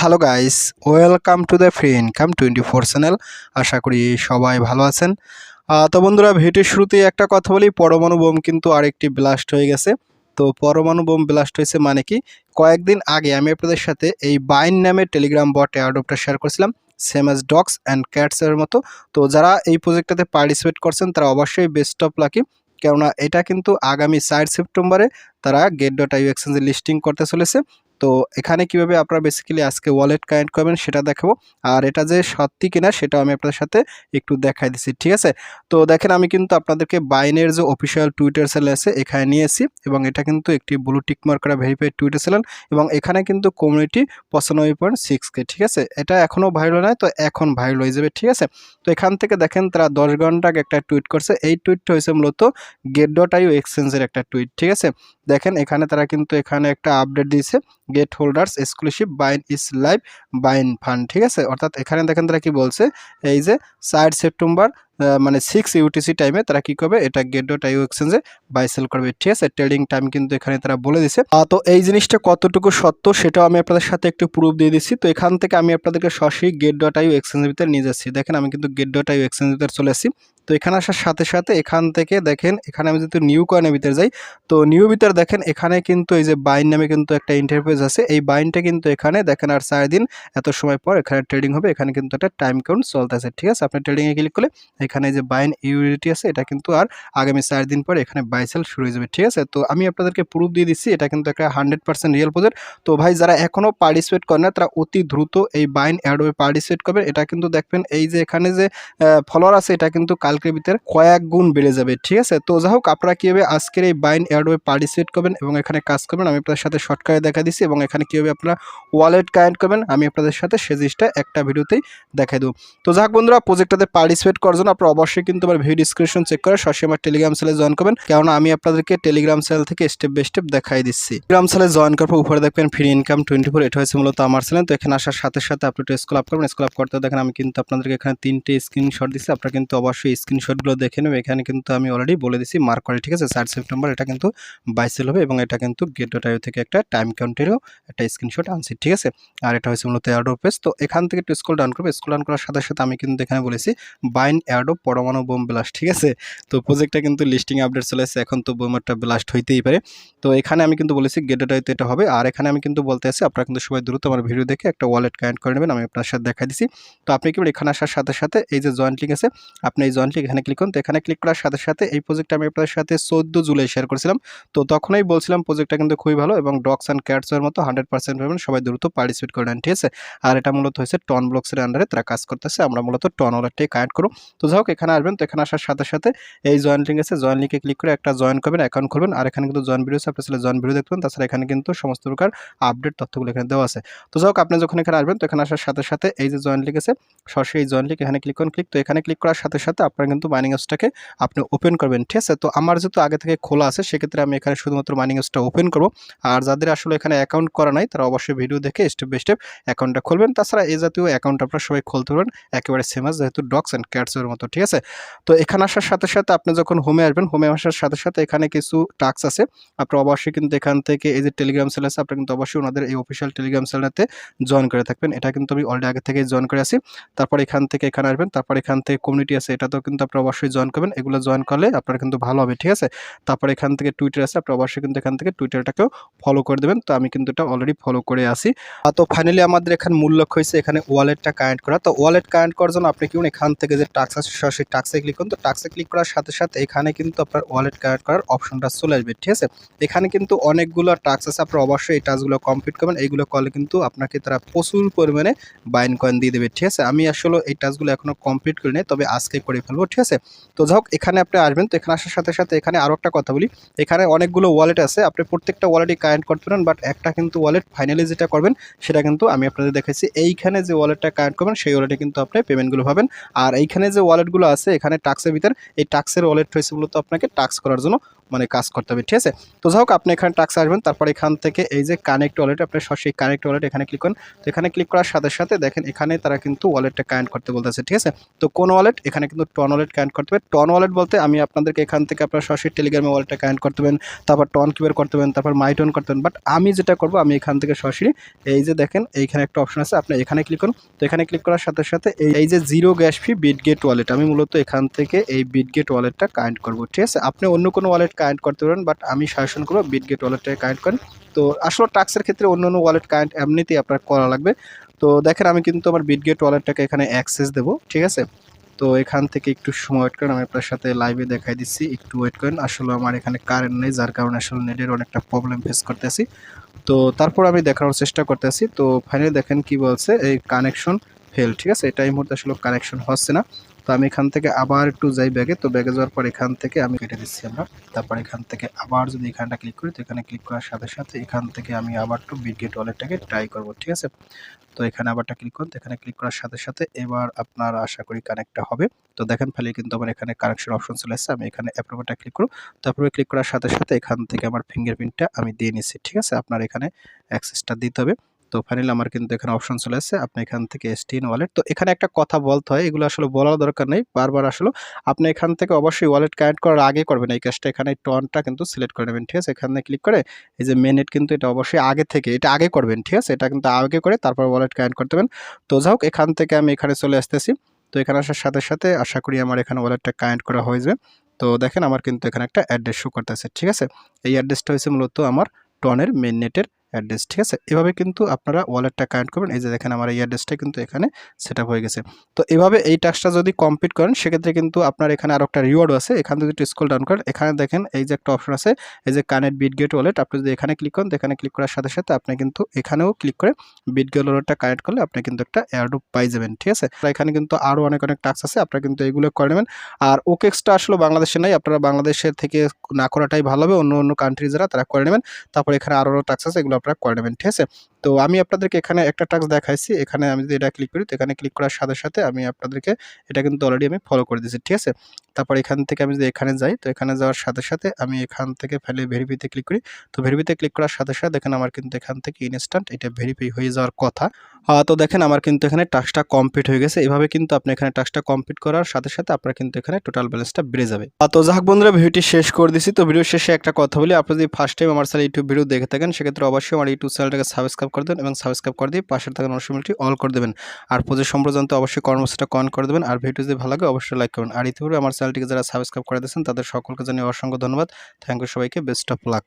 Hello guys welcome to the free income twenty four channel আশা করি সবাই ভালো আছেন। তো বন্ধুরা, ভিডিওর শুরুতেই একটা কথা বলি। পরমাণু বোম কিন্তু আরেকটি ব্লাস্ট হয়ে গেছে। তো পরমাণু বোম ব্লাস্ট হয়েছে মানে কি? কয়েকদিন আগে আমি আপনাদের সাথে এই বাইন নামে টেলিগ্রাম বট অ্যাডপটা শেয়ার করেছিলাম সেম অ্যাজ ডগস অ্যান্ড ক্যাটসের মতো। তো যারা এই প্রজেক্টটাতে পার্টিসিপেট করছেন, তারা অবশ্যই বেস্ট অফ লাকি কেননা এটা কিন্তু আগামী চার সেপ্টেম্বরে তারা গেট ডট আইউ এক্সচেঞ্জে লিস্টিং করতে চলেছে। তো এখানে কীভাবে আপনারা বেসিক্যালি আজকে ওয়ালেট কানেক্ট করবেন সেটা দেখাবো। আর এটা যে সত্যি কিনা সেটাও আমি আপনাদের সাথে একটু দেখাই দিচ্ছি ঠিক আছে? তো দেখেন আমি কিন্তু আপনাদেরকে বাইনের যে অফিসিয়াল টুইটার চ্যানেল আছে, এখানে নিয়েছি এবং এটা কিন্তু একটি ব্লু টিক মার্ক করা ভেরিফাইড টুইটার চ্যানেল এবং এখানে কিন্তু কমিউনিটি পঁচানব্বই পয়েন্ট সিক্স কে ঠিক আছে? এটা এখনও ভাইরাল নয় তো এখন ভাইরাল হয়ে যাবে, ঠিক আছে? তো এখান থেকে দেখেন তারা দশ ঘণ্টা একটা টুইট করছে। এই টুইটটা হয়েছে মূলত গেট ডট আইউ এক্সচেঞ্জের একটা টুইট ঠিক আছে? দেখেন এখানে তারা কিন্তু এখানে একটা আপডেট দিয়েছে। গেট হোল্ডার্স এক্সক্লুসিভ বাইন ইস লাইভ বাইন ফান্ড ঠিক আছে? অর্থাৎ এখানে দেখেন তারা কি বলছে? এই যে চার সেপ্টেম্বর মানে সিক্স ইউটিসি টাইমে তারা কি করবে? এটা গেট ডট আইউ এক্সচেঞ্জে বাই সেল করবে। ঠিক আছে? ট্রেডিং টাইম কিন্তু এখানে তারা বলে দিছে তো এই জিনিসটা কতটুকু সত্য সেটাও আমি আপনাদের সাথে একটু প্রুফ দিয়ে দিচ্ছি। তো এখান থেকে আমি আপনাদেরকে সরাসরি গেট ডট আইউ এক্সচেঞ্জের ভিতরে নিয়ে যাচ্ছি। দেখেন, আমি কিন্তু গেট ডট আইউ এক্সচেঞ্জের ভিতরে চলে আসছি। তো এখানে আসার সাথে সাথে এখান থেকে দেখেন, এখানে আমি যেহেতু নিউ কয়েনের ভিতরে যাই, তো নিউ ভিতরে দেখেন, এখানে কিন্তু এই যে বাইন নামে কিন্তু একটা ইন্টারফেস আছে। এই বাইনটা কিন্তু এখানে দেখেন, আর চার দিন এত সময় পর এখানে ট্রেডিং হবে। এখানে কিন্তু একটা টাইম কাউন্ট চলতেছে। ঠিক আছে? আপনি ট্রেডিংয়ে ক্লিক করলে এখানে যে বাইন ইউনিটি আছে, এটা কিন্তু আর আগামী চার দিন পর এখানে বাইসেল শুরু হয়ে যাবে, ঠিক আছে? তো আমি আপনাদেরকে প্রুফ দিয়ে দিচ্ছি, এটা কিন্তু একটা হান্ড্রেড পার্সেন্ট রিয়েল প্রজেক্ট তো ভাই, যারা এখনও পার্টিসিপেট করে না, তারা অতি দ্রুত এই বাইন অ্যাডোবে পার্টিসিপেট করবেন এটা কিন্তু দেখবেন, এই যে এখানে যে ফলোয়ার আছে, এটা কিন্তু কালকের ভিতরে কয়েক গুণ বেড়ে যাবে, ঠিক আছে? তো যাই হোক, আপনারা কীভাবে আজকের এই বাইন অ্যাডোবে পার্টিসিপেট করবেন এবং এখানে কাজ করবেন, আমি আপনাদের সাথে শর্টকাটে দেখা দিচ্ছি এবং এখানে কীভাবে আপনারা ওয়ালেট কানেক্ট করবেন, আমি আপনাদের সাথে সে জিনিসটা একটা ভিডিওতেই দেখাই দেবো। তো যাক বন্ধুরা প্রজেক্টটাতে পার্টিসিপেট করার জন্য আপনারা অবশ্যই কিন্তু আমার ভিডিও ডিসক্রিপশন চেক করে সরাসরি আমার টেলিগ্রাম সেলে জয়েন করবেন। কেননা আমি আপনাদেরকে টেলিগ্রাম সেল থেকে স্টেপ বাই স্টেপ দেখাই দিচ্ছি। টেলিগ্রাম সেলে জয়েন করার পর উপরে দেখবেন ফ্রি ইনকাম টোয়েন্টি ফোর এটা হচ্ছে মূলত আমার চ্যানেল তো এখানে আসার সাথে সাথে আপনি একটু স্কুল আপ করবেন। স্কুল আপ করতে দেখেন আমি কিন্তু আপনাদেরকে এখানে তিনটে স্ক্রিনশট দিচ্ছি। আপনারা কিন্তু অবশ্যই স্ক্রিনশটগুলো দেখে নেবেন। এখানে কিন্তু আমি অলরেডি বলে দিচ্ছি মার্ক করে ঠিক আছে? চার সেপ্টেম্বর এটা কিন্তু বাইসেল হবে এবং এটা কিন্তু গেট ডট আইও থেকে একটা টাইম কাউন্টেরও একটা স্ক্রিনশট আনছি, ঠিক আছে? আর এটা হচ্ছে মূলত এয়ারডো পেজ তো এখান থেকে একটু স্কুল ডাউন করবে স্কুল ডাউন করার সাথে সাথে আমি কিন্তু এখানে বলেছি বাইন এয়ারডো পরমাণু বোম ব্লাস্ট ঠিক আছে? তো প্রজেক্টটা কিন্তু লিস্টিং আপডেট চলে এসেছে এখন তো বোমারটা ব্লাস্ট হইতেই পারে। তো এখানে আমি কিন্তু বলেছি গেট ডট আইতে এটা হবে, আর এখানে আমি কিন্তু বলতে আছি, আপনারা কিন্তু সবাই দ্রুত আমার ভিডিও দেখে একটা ওয়ালেট কানেক্ট করে নেবেন, আমি আপনার সাথে দেখাই দিচ্ছি তো আপনি কি এখানে আসার সাথে সাথে এই যে জয়েন্ট লিঙ্ক আছে, আপনি এই জয়েন্ট লিঙ্ক এখানে ক্লিক করুন। তো এখানে ক্লিক করার সাথে সাথে এই প্রজেক্টটা আমি আপনাদের সাথে চোদ্দ জুলাই শেয়ার করেছিলাম। তো তখনই বলছিলাম প্রজেক্টটা কিন্তু খুবই ভালো এবং ডগস অ্যান্ড ক্যাটসের মতো হান্ড্রেড পার্সেন্ট পাবেন সবাই দ্রুত পার্টিসিপেট করে নেন, ঠিক আছে? আর এটা মূলত হয়েছে টন ব্লকসের আন্ডারে তারা কাজ করতেছে, আমরা মূলত টন ওয়ালেটটাই কানেক্ট করব। তো হোক, এখানে আসবেন তো এখানে আসার সাথে সাথে এই জয়েন লিঙ্ক আছে জয়েন লিঙ্কে ক্লিক করে একটা জয়েন করবেন অ্যাকাউন্ট খুলবেন, আর এখানে কিন্তু জয়েন ভিডিও আছে আপনি আসলে জয়েন ভিডিও দেখবেন তাছাড়া এখানে কিন্তু সমস্ত প্রকার আপডেট তথ্যগুলো এখানে দেওয়া আছে। তো যাই হোক, আপনি যখন এখানে আসবেন তো এখানে আসার সাথে সাথে এই যে জয়েন লিঙ্ক আছে, সরাসরি এই জয়েন লিঙ্ক এখানে ক্লিক করুন ক্লিক তো এখানে ক্লিক করার সাথে সাথে আপনার কিন্তু মাইনিং হাউসটাকে আপনি ওপেন করবেন, ঠিক আছে? তো আমার যেহেতু আগে থেকে খোলা আছে, সেক্ষেত্রে আমি এখানে শুধুমাত্র মাইনিং হাউসটা ওপেন করব। আর যাদের আসলে এখানে অ্যাকাউন্ট করা নাই, তারা অবশ্যই ভিডিও দেখে স্টেপ বাই স্টেপ অ্যাকাউন্টটা খুলবেন। তাছাড়া এই জাতীয় অ্যাকাউন্ট আপনারা সবাই খুলতে পারবেন, একেবারে সেমাস যেহেতু ডগস অ্যান্ড ক্যাটসের মতো। ঠিক আছে? তো এখানে আসার সাথে সাথে আপনি যখন হোমে আসবেন হোমে আসার সাথে সাথে এখানে কিছু টাস্ক আছে। আপনি অবশ্যই কিন্তু এখান থেকে এই যে টেলিগ্রাম সেল আছে, আপনি কিন্তু অবশ্যই ওনাদের এই অফিসিয়াল টেলিগ্রাম সেলটাতে জয়েন করে থাকবেন। এটা কিন্তু আমি অলরেডি আগে থেকে জয়েন করে আছি। তারপর এখান থেকে এখানে আসবেন, তারপর এখান থেকে কমিউনিটি আছে, এটাতেও কিন্তু আপনি অবশ্যই জয়েন করবেন। এগুলো জয়েন করলে আপনার কিন্তু ভালো হবে, ঠিক আছে? তারপর এখান থেকে টুইটার আছে, আপনি অবশ্যই কিন্তু এখান থেকে টুইটারটাকেও ফলো করে দেবেন। তো আমি কিন্তু এটা অলরেডি ফলো করে আসি তো ফাইনালি আমাদের এখানে মূল লক্ষ্য হয়েছে এখানে ওয়ালেটটা কানেক্ট করা। তো ওয়ালেট কানেক্ট করার জন্য আপনি কি এখান থেকে যে টাক্স সরাসরি টাক্সে ক্লিক করুন। তো টাক্সে ক্লিক করার সাথে সাথে এখানে কিন্তু আপনার ওয়ালেট কানেক্ট করার অপশনটা চলে আসবে, ঠিক আছে? এখানে কিন্তু অনেকগুলো টাক্স আছে, আপনার অবশ্যই এই টাস্কগুলো কমপ্লিট করবেন। এইগুলো করলে কিন্তু আপনাকে তারা প্রচুর পরিমাণে বাইন কয়েন দিয়ে দেবে, ঠিক আছে? আমি আসলে এই টাস্কগুলো এখনও কমপ্লিট করিনি, তবে আজকে করে ফেলব, ঠিক আছে? তো যাই হোক, এখানে আপনি আসবেন। তো এখানে আসার সাথে সাথে এখানে আরও একটা কথা বলি। এখানে অনেকগুলো ওয়ালেট আছে, আপনি প্রত্যেকটা ওয়ালেটই কানেক্ট করতে পারেন বাট একটা কিন্তু ওয়ালেট ফাইনালি যেটা করবেন, সেটা কিন্তু আমি আপনাদের দেখাচ্ছি এইখানে যে ওয়ালেটটা কানেক্ট করবেন, সেই ওয়ালেটে কিন্তু আপনি পেমেন্টগুলো পাবেন। আর এইখানে যে ওয়ালেট ওয়ালেটগুলো আছে, এখানে টাক্সের ভিতর, এই টাক্সের ওয়ালেট হয়েছে মূলত আপনাকে টাক্স করার জন্য মানে কাজ করতে হবে, ঠিক আছে? তো যাই হোক, আপনি এখানে টাক্স আসবেন, তারপর এখান থেকে এই যে কানেক্ট ওয়ালেট আপনি সরাসরি কানেক্ট ওয়ালেট এখানে ক্লিক করুন। তো এখানে ক্লিক করার সাথে সাথে দেখেন, এখানে তারা কিন্তু ওয়ালেটটা কানেক্ট করতে বলতেছে, ঠিক আছে? তো কোন ওয়ালেট এখানে কিন্তু টন ওয়ালেট কানেক্ট করতে হবে। টন ওয়ালেট বলতে আমি আপনাদেরকে এখান থেকে আপনার সরাসরি টেলিগ্রামে ওয়ালেটটা কানেক্ট করতে পারেন তারপর টন কিউআর করতে পারেন তারপর মাইটন করতে পারেন বাট আমি যেটা করব, আমি এখান থেকে সরাসরি এই যে দেখেন, এইখানে একটা অপশন আছে, আপনি এখানে ক্লিক করুন। তো এখানে ক্লিক করার সাথে সাথে এই যে zero gas fee Bitget wallet আমি মূলত এখান থেকে এই বিটগেট ওয়ালেটটা কানেক্ট করব, ঠিক আছে? আপনি অন্য কোনো ওয়ালেট কানেক্ট করতে পারেন বাট আমি সাজেশন করব বিটগেট ওয়ালেটটা কানেক্ট করেন। তো আসলে টাক্সের ক্ষেত্রে অন্য অন্য ওয়ালেট কানেক্ট এমনিতেই আপনার করা লাগবে। তো দেখেন, আমি কিন্তু আমার বিটগেট ওয়ালেটটাকে এখানে অ্যাক্সেস দেবো, ঠিক আছে? তো এখান থেকে একটু সময় ওয়েট করেন, আমি আপনার সাথে লাইভে দেখাই দিচ্ছি, একটু ওয়েট করেন। আসলে আমার এখানে কারেন্ট নেই, যার কারণে আসলে নেটের অনেকটা প্রবলেম ফেস করতেছি। তো তারপর আমি দেখানোর চেষ্টা করতেছি। তো ফাইনালি দেখেন কি বলছে, এই কানেকশন ফেল ঠিক আছে? এটা এই মুহূর্তে আসলে কানেকশন হচ্ছে না। তো আমি এখান থেকে আবার একটু যাই ব্যাগে। তো ব্যাগে যাওয়ার পর এখান থেকে আমি কেটে দিচ্ছি আমরা। তারপর এখান থেকে আবার যদি এখানটা ক্লিক করি, তো এখানে ক্লিক করার সাথে সাথে এখান থেকে আমি আবার একটু বিটগেট ওয়ালেটটাকে ট্রাই করব, ঠিক আছে? তো এখানে আবারটা ক্লিক করুন। তো এখানে ক্লিক করার সাথে সাথে এবার আপনার আশা করি কানেক্টটা হবে। তো দেখেন ফেলে কিন্তু আমার এখানে কানেকশন অপশন চলে আসছে আমি এখানে অ্যাপ্রুভারটা ক্লিক করব তারপরে ক্লিক করার সাথে সাথে এখান থেকে আমার ফিঙ্গারপ্রিন্টটা আমি দিয়ে নিচ্ছি, ঠিক আছে? আপনার এখানে অ্যাক্সেসটা দিতে হবে। তো ফাইনালি আমার কিন্তু এখানে অপশন চলে আসছে। আপনি এখান থেকে এসটিএন ওয়ালেট তো এখানে একটা কথা বলতে হয়, এগুলো আসলে বলার দরকার নেই। বারবার আসলে, আপনি এখান থেকে অবশ্যই ওয়ালেট কানেক্ট করার আগে করবেন। এই কাজটা এখানে টনটা কিন্তু সিলেক্ট করে নেবেন, ঠিক আছে? এখানে ক্লিক করে এই যে মেনেট কিন্তু এটা অবশ্যই আগে থেকে, এটা আগে করবেন, ঠিক আছে? এটা কিন্তু আগে করে তারপর ওয়ালেট কানেক্ট করতে হবে তো যাই হোক, এখান থেকে আমি এখানে চলে আসতেছি। তো এখানে আসার সাথে সাথে আশা করি আমার এখানে ওয়ালেটটা কানেক্ট করা হয়ে যাবে। তো দেখেন আমার কিন্তু এখানে একটা অ্যাড্রেস শো করতেছে, ঠিক আছে? এই অ্যাড্রেসটা হয়েছে মূলত আমার টনের মেন নেটের অ্যাড্রেস ঠিক আছে? এভাবে কিন্তু আপনারা ওয়ালেটটা কানেক্ট করবেন। এই যে দেখেন আমার এই অ্যাড্রেসটা কিন্তু এখানে সেট হয়ে গেছে। তো এভাবে এই টাস্কটা যদি কমপ্লিট করেন, সেক্ষেত্রে কিন্তু আপনার এখানে আরও একটা রিওয়ার্ড আছে। এখানে যদি স্কুল ডাউন করেন, এখানে দেখেন এই যে একটা অপশন আছে, এই যে কানেক্ট বিট গেট ওয়ালেট আপনি যদি এখানে ক্লিক করেন এখানে ক্লিক করার সাথে সাথে আপনি কিন্তু এখানেও ক্লিক করে বিট গেট ওয়ালেটটা কানেক্ট করলে আপনি কিন্তু একটা এয়ারডুপ পাই যাবেন, ঠিক আছে? এখানে কিন্তু আরও অনেক অনেক টাস্ক আছে। আপনারা কিন্তু এগুলো করে নেবেন। আর ওকেক্সটা আসলে বাংলাদেশে নাই। আপনারা বাংলাদেশের থেকে না করাটাই ভালো হবে। অন্য অন্য কান্ট্রি যারা, তারা করে নেবেন। তারপর এখানে আরও টাস্ক আছে, এগুলো আপনারা করে নেবেন, ঠিক আছে? তো আমি আপনাদেরকে এখানে একটা টাস্ক দেখাইছি, এখানে আমি যদি এটা ক্লিক করি, তো এখানে ক্লিক করার সাথে সাথে আমি আপনাদেরকে এটা কিন্তু অলরেডি আমি ফলো করে দিয়েছি, ঠিক আছে? তারপর এখান থেকে আমি যদি এখানে যাই, তো এখানে যাওয়ার সাথে সাথে আমি এখান থেকে ফেলে ভেরিফিতে ক্লিক করি। তো ভেরিফিতে ক্লিক করার সাথে সাথে দেখেন আমার কিন্তু এখান থেকে ইনস্ট্যান্ট এটা ভেরিফাই হয়ে যাওয়ার কথা। তো দেখেন আমার কিন্তু এখানে টাস্কটা কমপ্লিট হয়ে গেছে। এভাবে কিন্তু আপনি এখানে টাস্কটা কমপ্লিট করার সাথে সাথে আপনার কিন্তু এখানে টোটাল ব্যালেন্সটা বেড়ে যাবে। তো যাক বন্ধুরা ভিডিওটি শেষ করে দিছি। তো ভিডিও শেষে একটা কথা বলি, আপনি যদি ফার্স্ট টাইম আমার চ্যানেল ইউটিউব ভিডিও দেখে থাকেন, সেক্ষেত্রে অবশ্যই আমার ইউটিউব চ্যানেলটাকে সাবস্ক্রাইব করে দেবেন এবং সাবস্ক্রাইব করে দিয়ে পাশে থাকা নোটিফিকেশনটি অল করে দেবেন। আর পুজো সম্প্রজন্ত অবশ্যই কর্মসূচিটা কন করে দেবেন। আর ভিডিও যদি ভালো লাগে অবশ্যই লাইক করবেন। আর ইতিপূর্বে আমার চ্যানেলটিকে যারা সাবস্ক্রাইব করে দিয়েছেন, তাদের সকলকে জানিয়ে অসংখ্য ধন্যবাদ। থ্যাংক ইউ সবাইকে। Best of luck